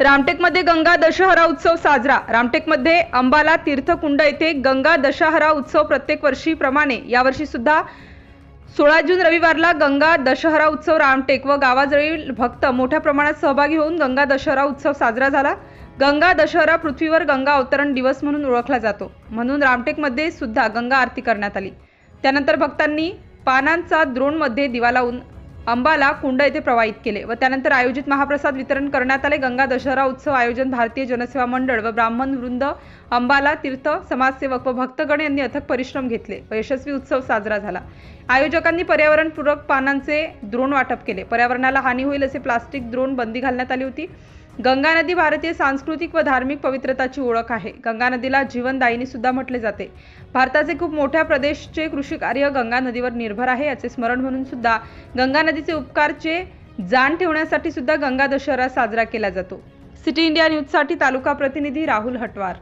रामटेकमध्ये गंगा दशहरा उत्सव साजरा. रामटेकमध्ये अंबाला तीर्थकुंड येथे गंगा दशहरा उत्सव प्रत्येक वर्षीप्रमाणे. यावर्षी सुद्धा सोळा जून रविवारला गंगा दशहरा उत्सव रामटेक व गावाजवळील भक्त मोठ्या प्रमाणात सहभागी होऊन गंगा दशहरा उत्सव साजरा झाला. गंगा दशहरा पृथ्वीवर गंगा अवतरण दिवस म्हणून ओळखला जातो. म्हणून रामटेकमध्ये सुद्धा गंगा आरती करण्यात आली. त्यानंतर भक्तांनी पानांचा द्रोणमध्ये दिवा लावून अंबाला कुंड येथे प्रवाहित केले व त्यानंतर आयोजित महाप्रसाद वितरण करण्यात आले. गंगा दशहरा उत्सव आयोजन भारतीय जनसेवा मंडळ व ब्राह्मण वृंद अंबाला तीर्थ समाजसेवक व भक्तगण यांनी अथक परिश्रम घेतले व यशस्वी उत्सव साजरा झाला. आयोजकांनी पर्यावरणपूरक पानांचे द्रोण वाटप केले. पर्यावरणाला हानी होईल असे प्लास्टिक द्रोण बंदी घालण्यात आली होती. गंगा नदी भारतीय सांस्कृतिक व धार्मिक पवित्रताची ओळख आहे. गंगा नदीला जीवनदायिनी सुद्धा म्हटले जाते. भारताचे खूप मोठ्या प्रदेशचे कृषी कार्य गंगा नदीवर निर्भर आहे याचे स्मरण म्हणून सुद्धा गंगा नदीचे उपकारचे जाण ठेवण्यासाठी सुद्धा गंगा दशहरा साजरा केला जातो. सिटी इंडिया न्यूजसाठी तालुका प्रतिनिधी राहुल हटवार.